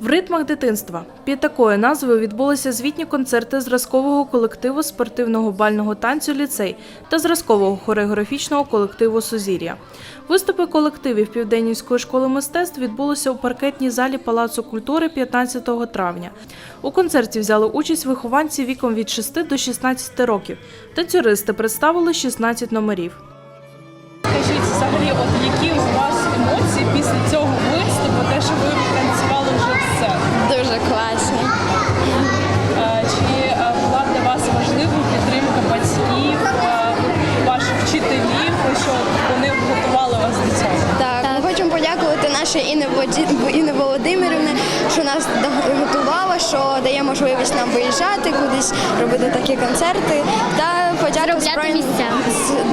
В ритмах дитинства під такою назвою відбулися звітні концерти зразкового колективу спортивного бального танцю ліцей та зразкового хореографічного колективу Сузір'я. Виступи колективів Південнівської школи мистецтв відбулися у паркетній залі Палацу культури 15 травня. У концерті взяли участь вихованці віком від 6 до 16 років. Танцюристи представили 16 номерів. Що вони готували вас до цього? Так, ми хочемо подякувати нашій Інне Володимирівні, що нас готували. Що дає можливість нам виїжджати кудись, робити такі концерти. Та подяка збройним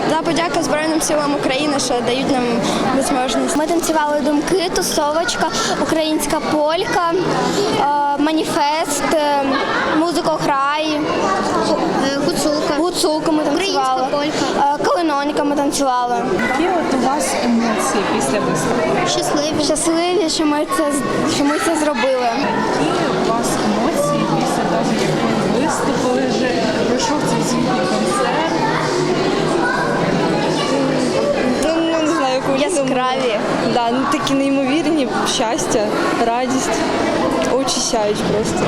та подяка Збройним силам України, що дають нам можливість. Ми танцювали думки, тусовочка, українська полька, е, маніфест, е, музика грай, гуцулка. Гуцулку ми танцювали. Е, Калинонька ми танцювали. Які от у вас емоції після виступу? Щасливі. Щасливі, що ми це, що ми це зробили. Вас емоції після того, як ви виступили вже, пройшов цей звітний концерт? Ну, ну, не знаю, яку Яскраві. Да, ну, такі неймовірні, щастя, радість. Очі сяють просто.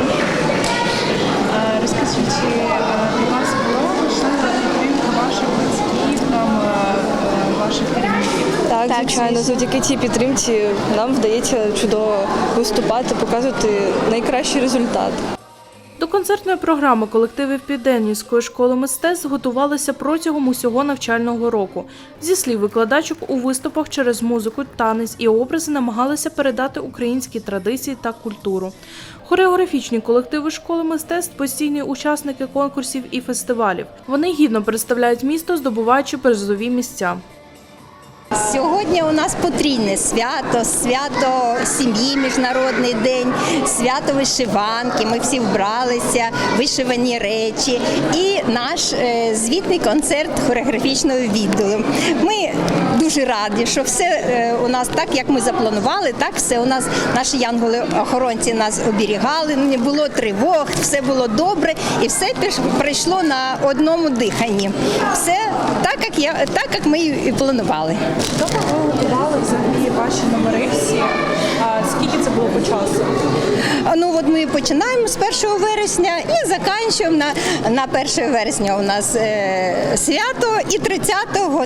Е, Розкажіть, чи е, для вас була важлива підтримка ваших батьків, там, е, е, ваших керівників? Так, звичайно, завдяки цій підтримці нам вдається чудово виступати, показувати найкращий результат. До концертної програми колективів Південнівської школи мистецтв готувалися протягом усього навчального року. Зі слів викладачок, у виступах через музику, танець і образи намагалися передати українські традиції та культуру. Хореографічні колективи школи мистецтв постійні учасники конкурсів і фестивалів. Вони гідно представляють місто, здобуваючи призові місця. Сьогодні у нас потрійне свято, свято сім'ї, міжнародний день, свято вишиванки. Ми всі вбралися, вишивані речі, і наш е, звітний концерт хореографічного відділу. Ми дуже раді, що все е, у нас так, як ми запланували, так все у нас наші янголи-охоронці нас оберігали, не було тривог, все було добре, і все пройшло на одному диханні. Все так, як я так, як ми і планували. Довго ви готували взагалі ваші номери всі? Скільки це було по часу? Ну от ми починаємо з 1 вересня і закінчуємо на, на 1 вересня у нас е, свято, і 30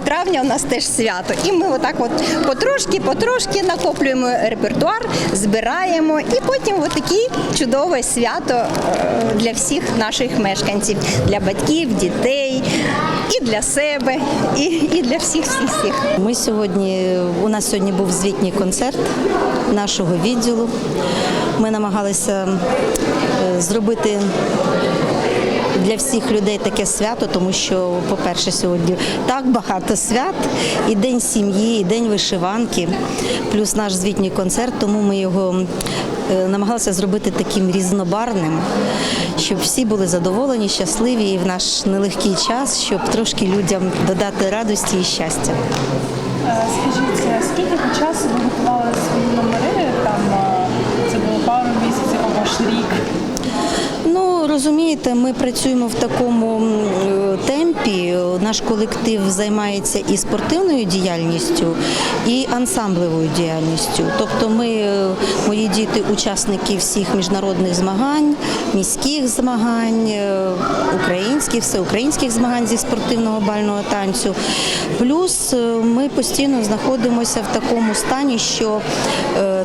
травня у нас теж свято. І ми отак от потрошки, потрошки накоплюємо репертуар, збираємо, і потім отакі чудове свято е, для всіх наших мешканців, для батьків, дітей, і для себе, і, і для всіх всіх всіх. Ми сьогодні у нас сьогодні був звітній концерт нашого відділу. Ми намагалися е, зробити для всіх людей таке свято, тому що, по-перше, сьогодні так багато свят, і день сім'ї, і день вишиванки, плюс наш звітній концерт, тому ми його е, намагалися зробити таким різнобарним, щоб всі були задоволені, щасливі і в наш нелегкий час, щоб трошки людям додати радості і щастя. Е, Скажіть, е, скільки часу ви готували свої номери? Там розумієте, ми працюємо в такому е, темпі. Наш колектив займається і спортивною діяльністю, і ансамблевою діяльністю. Тобто, ми, е, мої діти, учасники всіх міжнародних змагань, міських змагань, е, українських, всеукраїнських змагань зі спортивного бального танцю. Плюс ми постійно знаходимося в такому стані, що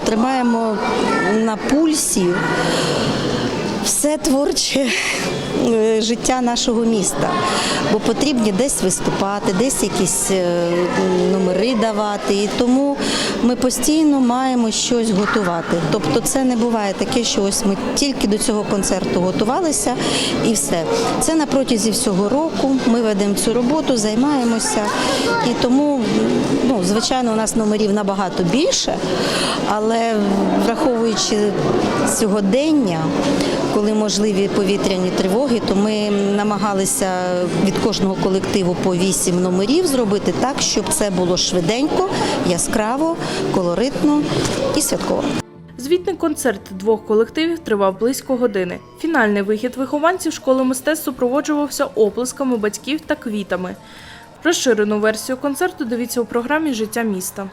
тримаємо на пульсі все творче е, життя нашого міста, бо потрібні десь виступати, десь якісь е, номери давати. І тому ми постійно маємо щось готувати. Тобто це не буває таке, що ось ми тільки до цього концерту готувалися і все. Це на протязі всього року. Ми ведемо цю роботу, займаємося. І тому, ну, звичайно, у нас номерів набагато більше, але враховуючи сьогодення, коли можливі повітряні тривоги, то ми намагалися від кожного колективу по вісім номерів зробити так, щоб це було швиденько, яскраво, колоритно і святково. Звітний концерт двох колективів тривав близько години. Фінальний вихід вихованців школи мистецтв супроводжувався оплесками батьків та квітами. Розширену версію концерту дивіться у програмі Життя міста.